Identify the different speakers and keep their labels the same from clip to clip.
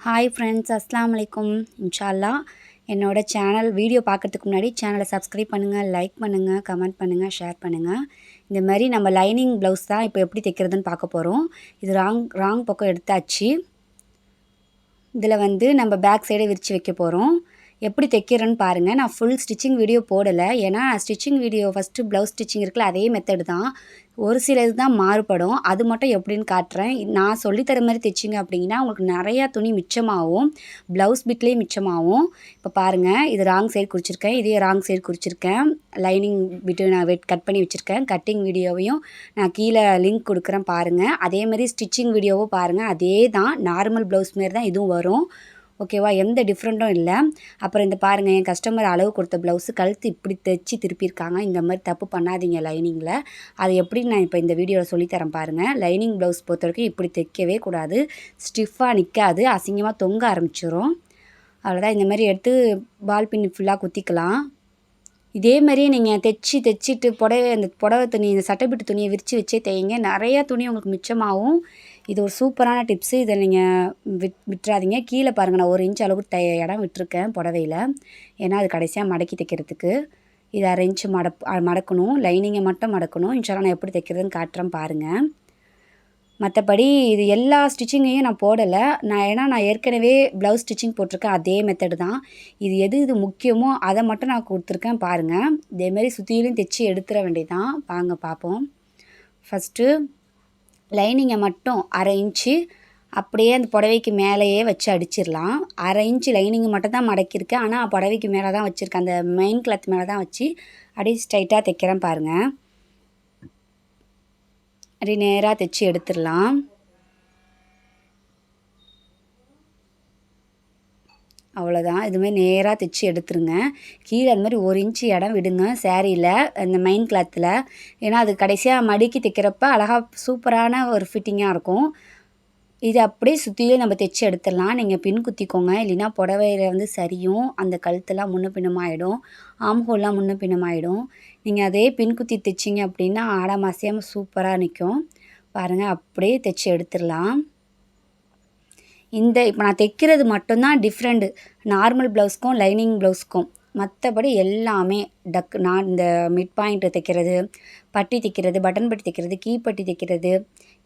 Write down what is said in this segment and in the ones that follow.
Speaker 1: Hi friends அஸ்லாம் வலைக்கும் இன்ஷால்லா என்னோட சேனல் வீடியோ பார்க்கறதுக்கு முன்னாடி சேனலை சப்ஸ்கிரைப் பண்ணுங்கள் லைக் பண்ணுங்கள் கமெண்ட் பண்ணுங்கள் ஷேர் பண்ணுங்கள் இந்த மாதிரி நம்ம லைனிங் ப்ளவுஸ் தான் இப்போ எப்படி தைக்கிறதுன்னு பார்க்க போகிறோம் இது ராங் ராங் பக்கம் எடுத்தாச்சு. இதில் வந்து நம்ம பேக் சைடை விரித்து வைக்க போகிறோம் எப்படி தைக்கிறேன்னு பாருங்கள் நான் ஃபுல் ஸ்டிச்சிங் வீடியோ போடலை. ஏன்னா stitching video first blouse stitching இருக்குல்ல அதே மெத்தடு தான். ஒரு சில இது தான் மாறுபடும். அது மட்டும் எப்படின்னு காட்டுறேன். நான் சொல்லித்தர மாதிரி தைச்சிங்க அப்படின்னா உங்களுக்கு நிறையா துணி மிச்சமாகும். ப்ளவுஸ் பிட்லேயே மிச்சமாகும். இப்போ பாருங்கள் இது ராங் சைடு குறிச்சிருக்கேன். இதே ராங் சைடு குறிச்சிருக்கேன். லைனிங் பிட்டு நான் வெட் கட் பண்ணி வச்சுருக்கேன். கட்டிங் வீடியோவையும் நான் கீழே லிங்க் கொடுக்குறேன் பாருங்கள் அதே மாதிரி ஸ்டிச்சிங் வீடியோவும் பாருங்கள் அதே தான் நார்மல் ப்ளவுஸ் மாரி தான் இதுவும் வரும். ஓகேவா? எந்த டிஃப்ரெண்ட்டும் இல்லை. அப்புறம் இந்த பாருங்கள் என் கஸ்டமர் அளவு கொடுத்த ப்ளவுஸு கழுத்து இப்படி தைச்சி திருப்பியிருக்காங்க. இந்த மாதிரி தப்பு பண்ணாதீங்க லைனிங்கில் அது எப்படி நான் இப்போ இந்த வீடியோவில் சொல்லித்தரேன் பாருங்கள் லைனிங் ப்ளவுஸ் பொறுத்த வரைக்கும் இப்படி தைக்கவே கூடாது. ஸ்டிஃபாக நிற்காது அசிங்கமாக தொங்க ஆரம்பிச்சிடும் அவ்வளோதான் இந்த மாதிரி எடுத்து பால் பின் ஃபுல்லாக குத்திக்கலாம். இதே மாதிரியே நீங்கள் தைச்சி தைச்சிட்டு புடவை அந்த புடவை துணி இந்த சட்டைப்பிட்டு துணியை விரித்து வச்சே தையுங்க நிறையா துணி உங்களுக்கு மிச்சமாகும். இது ஒரு சூப்பரான டிப்ஸு இதை நீங்கள் விட் விட்டுறாதீங்க. கீழே பாருங்கள் நான் ஒரு இன்ச் அளவுக்கு த இடம் விட்டுருக்கேன் புடவையில். ஏன்னா அது கடைசியாக மடக்கி தைக்கிறதுக்கு. இது அரை இன்ச்சு மடப் மடக்கணும். லைனிங்கை மட்டும் மடக்கணும். இன்ஷால்லாம் நான் எப்படி தைக்கிறதுன்னு காட்டுறேன் பாருங்கள் மற்றபடி இது எல்லா ஸ்டிச்சிங்கையும் நான் போடலை. நான் ஏன்னா நான் ஏற்கனவே ப்ளவுஸ் ஸ்டிச்சிங் போட்டிருக்கேன். அதே மெத்தடு தான். இது எது இது முக்கியமோ அதை மட்டும் நான் கொடுத்துருக்கேன் பாருங்கள் இதேமாரி சுற்றியிலையும் தைச்சி எடுத்துட வேண்டியதான் வாங்க பார்ப்போம். ஃபஸ்ட்டு லைனிங்கை மட்டும் அரை இன்ச்சு அப்படியே அந்த புடவைக்கு மேலேயே வச்சு அடிச்சிடலாம். அரை இன்ச்சு லைனிங்கு மட்டும் தான் மடக்கியிருக்கேன் ஆனால் புடவைக்கு மேலே தான் வச்சுருக்கேன் அந்த மெயின் கிளாத் மேலே தான் வச்சு அப்படியே ஸ்ட்ரைட்டாக தைக்கிறேன் பாருங்கள் அப்படி நேராக தைச்சி எடுத்துடலாம். அவ்வளோதான் இதுமாதிரி நேராக தைச்சி எடுத்துருங்க. கீழே அந்த மாதிரி ஒரு இன்ச்சு இடம் விடுங்க. சேரீயில் அந்த மெயின் கிளாத்தில். ஏன்னா அது கடைசியாக மடிக்கி தைக்கிறப்ப அழகாக சூப்பரான ஒரு ஃபிட்டிங்காக இருக்கும். இது அப்படியே சுற்றியும் நம்ம தைச்சி எடுத்துடலாம். நீங்கள் பின் குத்திக்கோங்க. இல்லைன்னா புடவையில் வந்து சரியும். அந்த கழுத்தெல்லாம் முன்ன பின்னமாயிடும். ஆம்ஹோல்லாம் முன்ன பின்னமாயிடும். நீங்கள் அதே பின் குத்தி தைச்சிங்க அப்படின்னா ஆடாமாசியாமல் சூப்பராக நிற்கும் பாருங்கள் அப்படியே தைச்சி எடுத்துடலாம். இந்த இப்போ நான் தைக்கிறது மட்டும்தான் டிஃப்ரெண்ட்டு நார்மல் ப்ளவுஸ்க்கும் லைனிங் ப்ளவுஸ்க்கும் மற்றபடி எல்லாமே டக் நான் இந்த மிட் பாயிண்ட்டு தைக்கிறது பட்டி தைக்கிறது பட்டன் பட்டி தைக்கிறது கீ பட்டி தைக்கிறது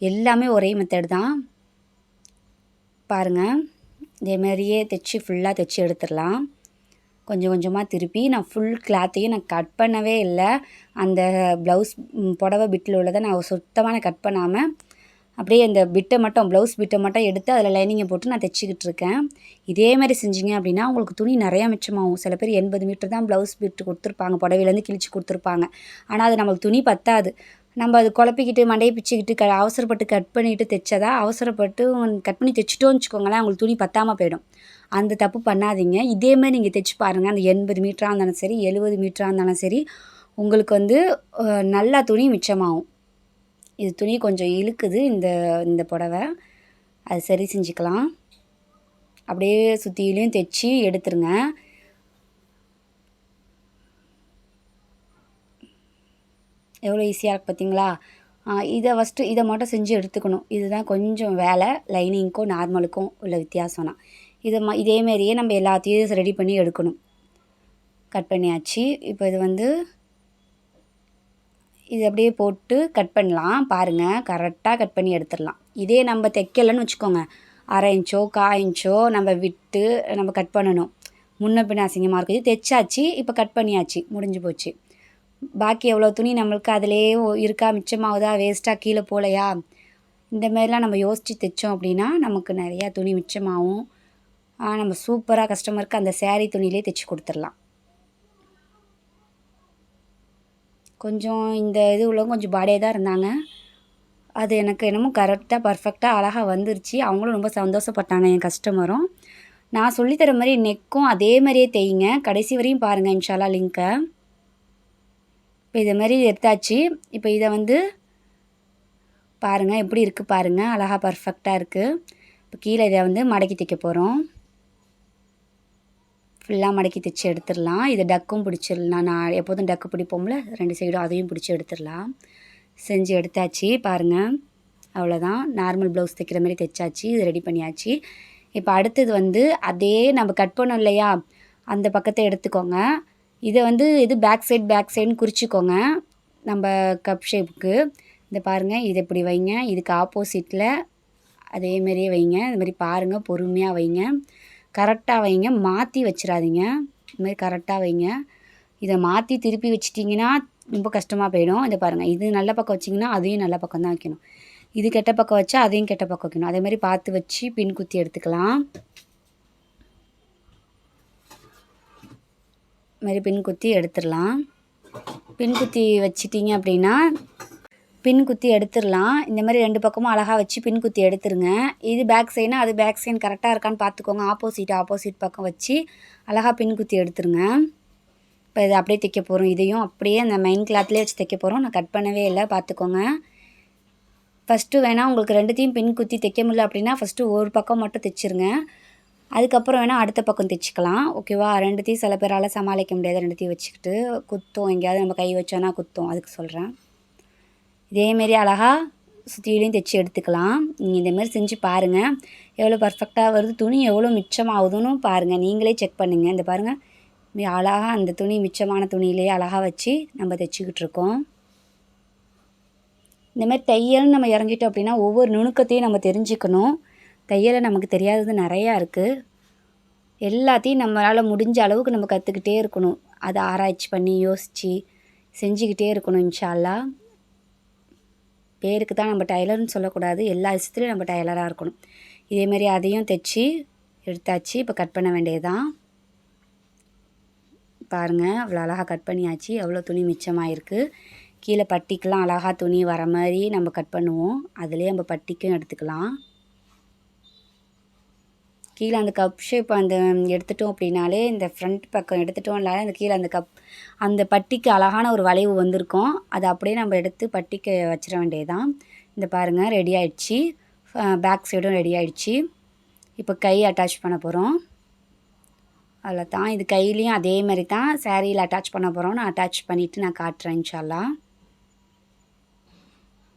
Speaker 1: எல்லாமே ஒரே மெத்தட் தான். பாருங்கள் இதேமாரியே தைச்சி ஃபுல்லாக தைச்சி எடுத்துடலாம். கொஞ்சம் கொஞ்சமாக திருப்பி நான் ஃபுல் கிளாத்தையும் நான் கட் பண்ணவே இல்லை. அந்த ப்ளவுஸ் புடவை பிட்டில் உள்ளதை நான் சுத்தமாக கட் பண்ணாமல் அப்படியே அந்த பிட்டை மட்டும் ப்ளவுஸ் பிட்டை மட்டும் எடுத்து அதில் லைனிங்கை போட்டு நான் தைச்சிக்கிட்டு இருக்கேன். இதே மாதிரி செஞ்சீங்க அப்படின்னா உங்களுக்கு துணி நிறையா மிச்சமாகும். சில பேர் எண்பது மீட்டர் தான் ப்ளவுஸ் பிட்டு கொடுத்துருப்பாங்க புடவையிலேருந்து கிழிச்சு கொடுத்துருப்பாங்க. ஆனால் அது நம்மளுக்கு துணி பத்தாது. நம்ம அது குழப்பிக்கிட்டு மண்டையை பிச்சுக்கிட்டு க அவசரப்பட்டு கட் பண்ணிவிட்டு தைச்சதா அவசரப்பட்டு கட் பண்ணி தைச்சிட்டோன்னு வச்சுக்கோங்களேன் உங்களுக்கு துணி பத்தாமல் போயிடும். அந்த தப்பு பண்ணாதீங்க. இதேமாதிரி நீங்கள் தைச்சி பாருங்கள் அந்த எண்பது மீட்டராக இருந்தாலும் சரி எழுபது மீட்டராக இருந்தாலும் சரி உங்களுக்கு வந்து நல்லா துணி மிச்சமாகும். இது துணி கொஞ்சம் இழுக்குது இந்த இந்த புடவை. அது சரி செஞ்சுக்கலாம். அப்படியே சுற்றிலையும் தைச்சி எடுத்துருங்க. எவ்வளோ ஈஸியாக இருக்குது பார்த்தீங்களா? இதை ஃபஸ்ட்டு இதை மட்டும் செஞ்சு எடுத்துக்கணும். இதுதான் கொஞ்சம் வேலை. லைனிங்க்கும் நார்மலுக்கும் உள்ள வித்தியாசம்னா இதை ம இதேமாரியே நம்ம எல்லாத்தையும் ரெடி பண்ணி எடுக்கணும். கட் பண்ணியாச்சு. இப்போ இது வந்து இது அப்படியே போட்டு கட் பண்ணலாம். பாருங்கள் கரெக்டாக கட் பண்ணி எடுத்துடலாம். இதே நம்ம தைக்கலன்னு வச்சுக்கோங்க. அரை இன்ச்சோ கா இன்ச்சோ நம்ம விட்டு நம்ம கட் பண்ணணும். முன்ன பின்ன அசிங்கமாக இருக்குது. தைச்சாச்சு இப்போ கட் பண்ணியாச்சு. முடிஞ்சு போச்சு. பாக்கி எவ்வளோ துணி நம்மளுக்கு அதிலே இருக்கா? மிச்சமாகுதா? வேஸ்ட்டாக கீழே போகலையா இந்த மாதிரிலாம் நம்ம யோசித்து தைச்சோம் அப்படின்னா நமக்கு நிறையா துணி மிச்சமாகும். நம்ம சூப்பராக கஸ்டமருக்கு அந்த சேரீ துணியிலே தைச்சி கொடுத்துடலாம். கொஞ்சம் இந்த இது உள்ளவங்க கொஞ்சம் பாடியாக தான் இருந்தாங்க. அது எனக்கு என்னமோ கரெக்டாக பர்ஃபெக்டாக அழகாக வந்துருச்சு. அவங்களும் ரொம்ப சந்தோஷப்பட்டாங்க என் கஸ்டமரும் நான் சொல்லித்தர மாதிரி நெக்கும் அதே மாதிரியே தையுங்க. கடைசி வரையும் பாருங்கள் இன்ஷாலா லிங்க்கை இப்போ இதை மாதிரி எடுத்தாச்சு. இப்போ இதை வந்து பாருங்கள் எப்படி இருக்குது பாருங்கள் அழகாக பர்ஃபெக்டாக இருக்குது இப்போ கீழே இதை வந்து மடக்கி தைக்க போகிறோம் ஃபுல்லாக மடக்கி தைச்சி எடுத்துடலாம். இது டக்கும் பிடிச்சிடலாம். நான் எப்போதும் டக்கு பிடிப்போம்ல ரெண்டு சைடும் அதையும் பிடிச்சி எடுத்துடலாம். செஞ்சு எடுத்தாச்சு பாருங்கள் அவ்வளோதான் நார்மல் ப்ளவுஸ் தைக்கிற மாதிரி தைச்சாச்சு இது ரெடி பண்ணியாச்சு. இப்போ அடுத்தது வந்து அதே நம்ம கட் பண்ணோம் இல்லையா? அந்த பக்கத்தை எடுத்துக்கோங்க. இதை வந்து இது பேக் சைட் பேக் சைடுன்னு குறிச்சிக்கோங்க நம்ம கப் ஷேப்புக்கு இந்த பாருங்கள் இது இப்படி வைங்க. இதுக்கு ஆப்போசிட்டில் அதேமாரியே வைங்க. இந்த மாதிரி பாருங்கள் பொறுமையாக வைங்க. கரெக்டாக வைங்க. மாற்றி வச்சிடாதீங்க. இதுமாரி கரெக்டாக வைங்க. இதை மாற்றி திருப்பி வச்சிட்டிங்கன்னா ரொம்ப கஷ்டமாக போயிடும். இதை பாருங்கள் இது நல்ல பக்கம் வச்சிங்கன்னா அதையும் நல்ல பக்கம் தான் வைக்கணும். இது கெட்ட பக்கம் வச்சா அதையும் கெட்ட பக்கம் வைக்கணும். அதே மாதிரி பார்த்து வச்சு பின் குத்தி எடுத்துக்கலாம். மாதிரி பின் குத்தி எடுத்துடலாம். பின் குத்தி வச்சிட்டிங்க அப்படின்னா பின் குத்தி எடுத்துடலாம். இந்த மாதிரி ரெண்டு பக்கமும் அழகாக வச்சு பின் குத்தி எடுத்துருங்க. இது பேக் சைடுனா அது பேக் சைன் கரெக்டாக இருக்கான்னு பார்த்துக்கோங்க. ஆப்போசிட் ஆப்போசிட் பக்கம் வச்சு அழகாக பின் குத்தி எடுத்துருங்க. இப்போ இது அப்படியே தைக்க போகிறோம் இதையும் அப்படியே அந்த மெயின் கிளாத்லேயே வச்சு தைக்க போகிறோம் நான் கட் பண்ணவே இல்லை. பார்த்துக்கோங்க. ஃபஸ்ட்டு வேணால் உங்களுக்கு ரெண்டுத்தையும் பின் குத்தி தைக்க முடியல அப்படின்னா ஃபஸ்ட்டு ஒரு பக்கம் மட்டும் தைச்சிருங்க. அதுக்கப்புறம் வேணால் அடுத்த பக்கம் தைச்சிக்கலாம். ஓகேவா ரெண்டுத்தையும் சில பேரால் சமாளிக்க முடியாது. ரெண்டுத்தையும் வச்சுக்கிட்டு குத்தும். எங்கேயாவது நம்ம கை வச்சோன்னா குத்தும். அதுக்கு சொல்கிறேன் இதேமாரி அழகாக சுற்றிலையும் தைச்சி எடுத்துக்கலாம். நீங்கள் இதேமாரி செஞ்சு பாருங்கள் எவ்வளோ பர்ஃபெக்டாக வருது. துணி எவ்வளோ மிச்சமாகுதுன்னு பாருங்கள் நீங்களே செக் பண்ணுங்கள் இந்த பாருங்கள் அழகாக அந்த துணி மிச்சமான துணியிலேயே அழகாக வச்சு நம்ம தைச்சிக்கிட்டு இருக்கோம். இந்த மாதிரி தையல்னு நம்ம இறங்கிட்டோம் அப்படின்னா ஒவ்வொரு நுணுக்கத்தையும் நம்ம தெரிஞ்சுக்கணும். தையலை நமக்கு தெரியாதது நிறையா இருக்குது எல்லாத்தையும் நம்மளால் முடிஞ்ச அளவுக்கு நம்ம கற்றுக்கிட்டே இருக்கணும். அதை ஆராய்ச்சி பண்ணி யோசித்து செஞ்சுக்கிட்டே இருக்கணும் இன்ஷால்லா பேருக்கு தான் நம்ம டைலர்னு சொல்லக்கூடாது. எல்லா விஷயத்துலையும் நம்ம டைலராக இருக்கணும். இதேமாரி அதையும் தைச்சி எடுத்தாச்சு. இப்போ கட் பண்ண வேண்டியதுதான். பாருங்கள் அவ்வளோ அழகாக கட் பண்ணியாச்சு. எவ்வளோ துணி மிச்சமாயிருக்கு. கீழே பட்டிக்கெலாம் அழகாக துணி வர மாதிரி நம்ம கட் பண்ணுவோம். அதுலேயே நம்ம பட்டிக்கும் எடுத்துக்கலாம். கீழே அந்த கப் ஷேப் அந்த எடுத்துட்டோம் அப்படின்னாலே இந்த ஃப்ரண்ட் பக்கம் எடுத்துட்டோம்னாலே அந்த கீழே அந்த கப் அந்த பட்டிக்கு அழகான ஒரு வளைவு வந்திருக்கும். அதை அப்படியே நம்ம எடுத்து பட்டிக்கு வச்சிட வேண்டியதுதான். இந்த பாருங்கள் ரெடி ஆயிடுச்சு. பேக் சைடும் ரெடி ஆயிடுச்சு. இப்போ கை அட்டாச் பண்ண போகிறோம் அதில் தான் இது கையிலையும் அதே மாதிரி தான் சேரீயில் அட்டாச் பண்ண போகிறோம் நான் அட்டாச் பண்ணிவிட்டு நான் காட்டுறேன் இன்ஷால்லா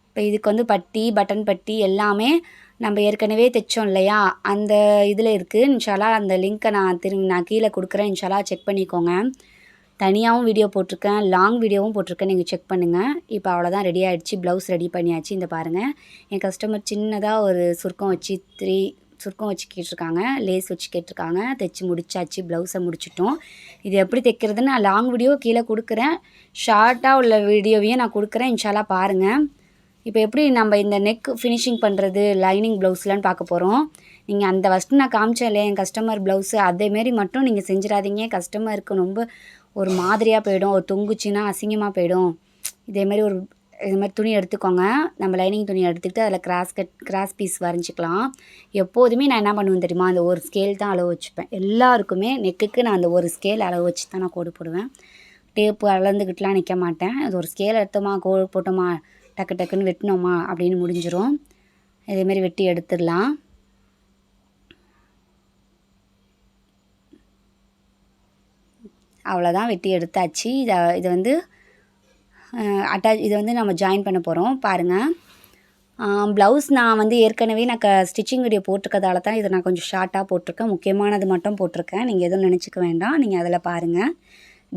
Speaker 1: இப்போ இதுக்கு வந்து பட்டி பட்டன் பட்டி எல்லாமே நம்ம ஏற்கனவே தைச்சோம் இல்லையா? அந்த இதில் இருக்குது இன்ஷாலா அந்த லிங்க்கை நான் திரும்பி நான் கீழே கொடுக்குறேன். இன்ஷாலா செக் பண்ணிக்கோங்க. தனியாகவும் வீடியோ போட்டிருக்கேன். லாங் வீடியோவும் போட்டிருக்கேன். நீங்கள் செக் பண்ணுங்கள் இப்போ அவ்வளோதான் ரெடி ஆகிடுச்சு ப்ளவுஸ் ரெடி பண்ணியாச்சு. இந்த பாருங்கள் என் கஸ்டமர் சின்னதாக ஒரு சுருக்கம் வச்சு த்ரீ சுருக்கம் வச்சு கேட்டிருக்காங்க. லேஸ் வச்சு கேட்டிருக்காங்க. தைச்சி முடிச்சாச்சு. ப்ளவுஸை முடிச்சிட்டோம். இது எப்படி தைக்கிறதுன்னு நான் லாங் வீடியோ கீழே கொடுக்குறேன். ஷார்ட்டாக உள்ள வீடியோவையும் நான் கொடுக்குறேன். இன்ஷாலா பாருங்கள் இப்போ எப்படி நம்ம இந்த நெக் ஃபினிஷிங் பண்ணுறது லைனிங் ப்ளவுஸ்லான்னு பார்க்க போகிறோம் நீங்கள் அந்த ஃபஸ்ட்டு நான் காமிச்சேன் இல்லையா என் கஸ்டமர் ப்ளவுஸு அதேமாரி மட்டும் நீங்கள் செஞ்சிடாதீங்க. கஸ்டமருக்கு ரொம்ப ஒரு மாதிரியாக போயிடும் ஒரு தொங்குச்சின்னா அசிங்கமாக போயிடும். இதேமாரி ஒரு இது மாதிரி துணி எடுத்துக்கோங்க. நம்ம லைனிங் துணி எடுத்துக்கிட்டு அதில் கிராஸ் கட் கிராஸ் பீஸ் வரைஞ்சிக்கலாம். எப்போதுமே நான் என்ன பண்ணுவேன் தெரியுமா? அந்த ஒரு ஸ்கேல் தான் அளவு வச்சுப்பேன். எல்லாருக்குமே நெக்குக்கு நான் அந்த ஒரு ஸ்கேல் அளவு வச்சு தான் நான் கோடு போடுவேன். டேப்பு அளந்துக்கிட்டுலாம் நிற்க மாட்டேன். அது ஒரு ஸ்கேல் எடுத்தோமா கோடு போட்டோமா டக்கு டக்குன்னு வெட்டினோமா அப்படின்னு முடிஞ்சிடும் இதேமாரி வெட்டி எடுத்துடலாம். அவ்வளோதான் வெட்டி எடுத்தாச்சு. இதை இது வந்து அட்டாச் இதை வந்து நம்ம ஜாயின் பண்ண போகிறோம் பாருங்கள் ப்ளவுஸ் நான் வந்து ஏற்கனவே நான் க ஸ்டிச்சிங் வீடியோ போட்டிருக்கதால தான் இதை நான் கொஞ்சம் ஷார்ட்டாக போட்டிருக்கேன். முக்கியமானது மட்டும் போட்டிருக்கேன். நீங்கள் எதுவும் நினச்சிக்க வேண்டாம். நீங்கள் அதில் பாருங்கள்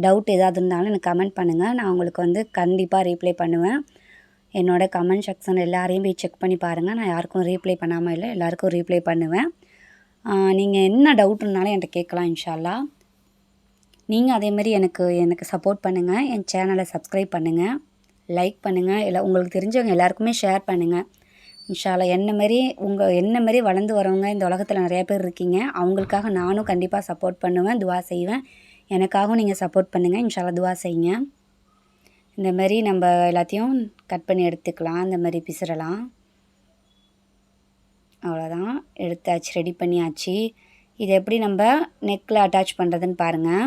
Speaker 1: டவுட் ஏதாவது இருந்தாலும் எனக்கு கமெண்ட் பண்ணுங்கள் நான் உங்களுக்கு வந்து கண்டிப்பாக ரீப்ளை பண்ணுவேன். என்னோடய கமெண்ட் செக்ஷன் எல்லாரையும் போய் செக் பண்ணி பாருங்கள் நான் யாருக்கும் ரீப்ளை பண்ணாமல் இல்லை எல்லாருக்கும் ரீப்ளை பண்ணுவேன். நீங்கள் என்ன டவுட்னாலும் என்கிட்ட கேட்கலாம் இன்ஷால்லா. நீங்கள் அதேமாரி எனக்கு எனக்கு சப்போர்ட் பண்ணுங்கள் என் சேனலை சப்ஸ்கிரைப் பண்ணுங்கள் லைக் பண்ணுங்கள் இல்லை உங்களுக்கு தெரிஞ்சவங்க எல்லாருக்குமே ஷேர் பண்ணுங்கள் இன்ஷாலா என்ன மாரி உங்கள் என்ன மாரி வளர்ந்து வரவங்க இந்த உலகத்தில் நிறையா பேர் இருக்கீங்க அவங்களுக்காக நானும் கண்டிப்பாக சப்போர்ட் பண்ணுவேன் துவா செய்வேன். எனக்காகவும் நீங்கள் சப்போர்ட் பண்ணுங்கள் இன்ஷால்லா துவா செய்யுங்க. இந்த மாதிரி நம்ம எல்லாத்தையும் கட் பண்ணி எடுத்துக்கலாம். இந்த மாதிரி பிசுறலாம். அவ்வளோதான் எடுத்தாச்சு ரெடி பண்ணியாச்சு. இதை எப்படி நம்ம நெக்கில் அட்டாச் பண்ணுறதுன்னு பாருங்கள்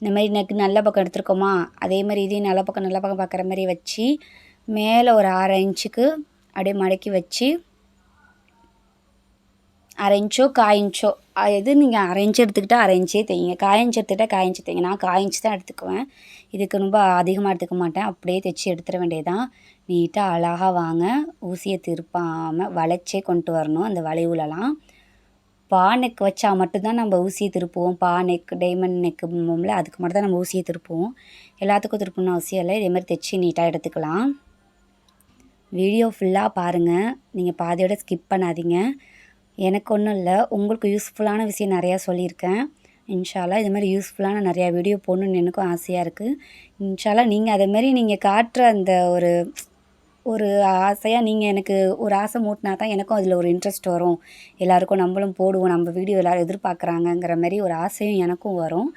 Speaker 1: இந்த மாதிரி நெக் நல்ல பக்கம் எடுத்துருக்கோமா? அதே மாதிரி இதையும் நல்ல பக்கம் நல்ல பக்கம் பார்க்குற மாதிரி வச்சு மேலே ஒரு ஆறு இன்ச்சுக்கு அப்படியே மடக்கி வச்சு அரை இன்ச்சோ காய் எது நீங்கள் அரைஞ்சு எடுத்துக்கிட்டால் அரைஞ்சே தைங்க காய் எடுத்துக்கிட்டால் காய் தைங்க நான் காய் தான் எடுத்துக்குவேன். இதுக்கு ரொம்ப அதிகமாக எடுத்துக்க மாட்டேன். அப்படியே தைச்சி எடுத்துட வேண்டியதான் நீட்டாக அழகாக வாங்க. ஊசியை திருப்பாமல் வளைச்சே கொண்டு வரணும். அந்த வளைவுலலாம். பா நெக் வச்சா மட்டும்தான் நம்ம ஊசியை திருப்புவோம். பா நெக் டைமண்ட் நெக்கும்போம்ல அதுக்கு மட்டும் தான் நம்ம ஊசியை திருப்புவோம். எல்லாத்துக்கும் திருப்பணும்னு அவசியம் இல்லை. இதேமாதிரி தைச்சி நீட்டாக எடுத்துக்கலாம். வீடியோ ஃபுல்லாக பாருங்கள் நீங்கள் பாதியோடு ஸ்கிப் பண்ணாதீங்க. எனக்கு ஒன்றும் இல்லை. உங்களுக்கு யூஸ்ஃபுல்லான விஷயம் நிறையா சொல்லியிருக்கேன். இன்ஷால்லா இது மாதிரி யூஸ்ஃபுல்லான நிறையா வீடியோ போடணுன்னு எனக்கும் ஆசையாக இருக்குது இன்ஷால்லா நீங்கள் அதேமாரி நீங்கள் காட்டுற அந்த ஒரு ஒரு ஆசையாக நீங்கள் எனக்கு ஒரு ஆசை மூட்டினா தான் எனக்கும் அதில் ஒரு இன்ட்ரெஸ்ட் வரும். எல்லாருக்கும் நம்மளும் போடுவோம். நம்ம வீடியோ எல்லோரும் எதிர்பார்க்குறாங்கங்கிற மாதிரி ஒரு ஆசையும் எனக்கும் வரும்.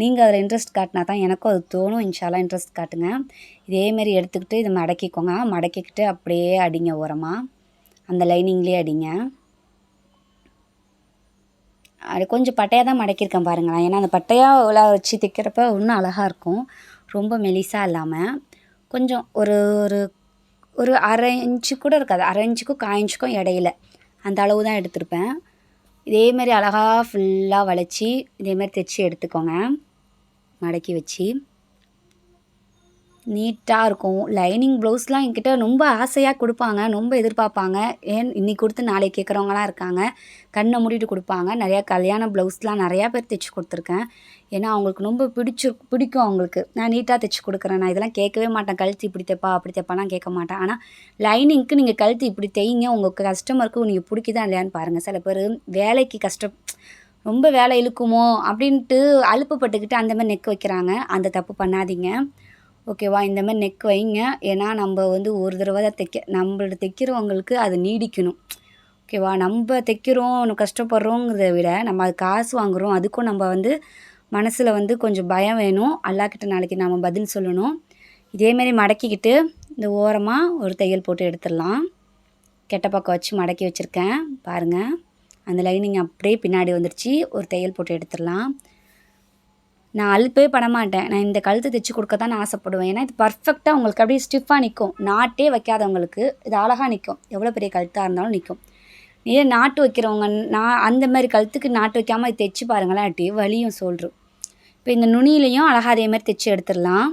Speaker 1: நீங்கள் அதில் இன்ட்ரெஸ்ட் காட்டினா தான் எனக்கும் அது தோணும். இன்ஷால்லா இன்ட்ரெஸ்ட் காட்டுங்க. இதேமாரி எடுத்துக்கிட்டு இதை மடக்கிக்கோங்க. மடக்கிக்கிட்டு அப்படியே அடிங்க உரமாக அந்த லைனிங்லேயே அடிங்க. அது கொஞ்சம் பட்டையாக தான் மடக்கியிருக்கேன் பாருங்களேன். ஏன்னா அந்த பட்டையாக உலா வச்சு தைக்கிறப்ப இன்னும் அழகாக இருக்கும். ரொம்ப மெலிசாக இல்லாமல் கொஞ்சம் ஒரு ஒரு ஒரு அரை இன்ச்சு கூட இருக்காது. அரை இன்ச்சுக்கும் காய் இன்ச்சுக்கும் இடையில. அந்த அளவு தான் எடுத்திருப்பேன். இதேமாரி அழகாக ஃபுல்லாக வளைச்சி இதேமாரி தைச்சி எடுத்துக்கோங்க. மடக்கி வச்சு. நீட்டாக இருக்கும். லைனிங் ப்ளவுஸ்லாம் என்கிட்ட ரொம்ப ஆசையாக கொடுப்பாங்க. ரொம்ப எதிர்பார்ப்பாங்க. ஏன் இன்றைக்கி கொடுத்து நாளைக்கு கேட்குறவங்களாம் இருக்காங்க. கண்ணை மூடிட்டு கொடுப்பாங்க. நிறையா கல்யாண ப்ளவுஸ்லாம் நிறையா பேர் தைச்சி கொடுத்துருக்கேன். ஏன்னா அவங்களுக்கு ரொம்ப பிடிச்சி பிடிக்கும் அவங்களுக்கு. நான் நீட்டாக தைச்சி கொடுக்குறேன். நான் இதெல்லாம் கேட்கவே மாட்டேன். கழுத்து இப்படி தைப்பா அப்படி தைப்பாலாம் கேட்க மாட்டேன். ஆனால் லைனிங்க்கு நீங்கள் கழுத்து இப்படி தைங்க உங்கள் கஸ்டமருக்கு நீங்கள் பிடிக்குதா இல்லையான்னு பாருங்கள் சில பேர் வேலைக்கு கஷ்டம் ரொம்ப வேலை இழுக்குமோ அப்படின்ட்டு அலுப்புப்பட்டுக்கிட்டு அந்த மாதிரி நெக் வைக்கிறாங்க. அந்த தப்பு பண்ணாதீங்க. ஓகேவா இந்த மாதிரி நெக் வைங்க. ஏன்னா நம்ம வந்து ஒரு தடவை தான் தைக்க நம்மளோட தைக்கிறவங்களுக்கு அது நீடிக்கணும். ஓகேவா நம்ம தைக்கிறோம் கஷ்டப்படுறோங்கிறத விட நம்ம அது காசு வாங்குகிறோம் அதுக்கும் நம்ம வந்து மனசில் வந்து கொஞ்சம் பயம் வேணும். அல்லாக்கிட்ட நாளைக்கு நம்ம பதில் சொல்லணும். இதேமாரி மடக்கிக்கிட்டு இந்த ஓரமாக ஒரு தையல் போட்டு எடுத்துடலாம். கெட்ட பக்கம் வச்சு மடக்கி வச்சுருக்கேன். பாருங்கள் அந்த லைனிங் அப்படியே பின்னாடி வந்துடுச்சு ஒரு தையல் போட்டு எடுத்துடலாம். நான் அழுப்பே பட மாட்டேன் நான் இந்த கழுத்து தைச்சி கொடுக்க தான் நான் ஆசைப்படுவேன். ஏன்னா இது பர்ஃபெக்டாக உங்களுக்கு அப்படியே ஸ்டிஃபாக நிற்கும் நாட்டே வைக்காதவங்களுக்கு இது அழகாக நிற்கும் எவ்வளோ பெரிய கழுத்தாக இருந்தாலும் நிற்கும் இதே நாட்டு வைக்கிறவங்க? நான் அந்த மாதிரி கழுத்துக்கு நாட்டு வைக்காமல் இது தைச்சி பாருங்களேன் அப்படி வலியும் சொல்கிறோம் இப்போ இந்த நுனியிலையும் அழகாக அதே மாதிரி தைச்சி எடுத்துடலாம்.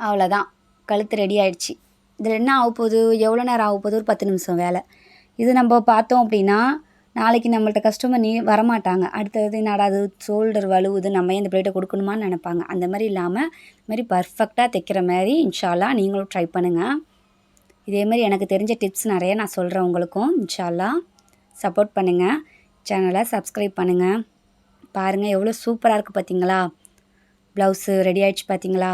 Speaker 1: அவ்வளோதான் கழுத்து ரெடி ஆயிடுச்சு. இதில் என்ன ஆக போகுது? எவ்வளோ நேரம் ஆக போகுது? ஒரு பத்து நிமிஷம் வேலை. இது நம்ம பார்த்தோம் அப்படின்னா நாளைக்கு நம்மள்ட்ட கஸ்டமர் நீ வரமாட்டாங்க. அடுத்தது என்னடா அது ஷோல்டர் வலுவுது நம்ம இந்த பிளேட்டை கொடுக்கணுமான்னு நினைப்பாங்க. அந்த மாதிரி இல்லாமல் இது மாதிரி பர்ஃபெக்டாக தைக்கிற மாதிரி இன்ஷால்லா நீங்களும் ட்ரை பண்ணுங்கள் இதேமாரி எனக்கு தெரிஞ்ச டிப்ஸ் நிறைய நான் சொல்கிறேன் உங்களுக்கும். இன்ஷால்லா சப்போர்ட் பண்ணுங்கள் சேனலை சப்ஸ்கிரைப் பண்ணுங்கள் பாருங்கள் எவ்வளோ சூப்பராக இருக்குது பார்த்தீங்களா ப்ளவுஸு ரெடி ஆகிடுச்சு பார்த்தீங்களா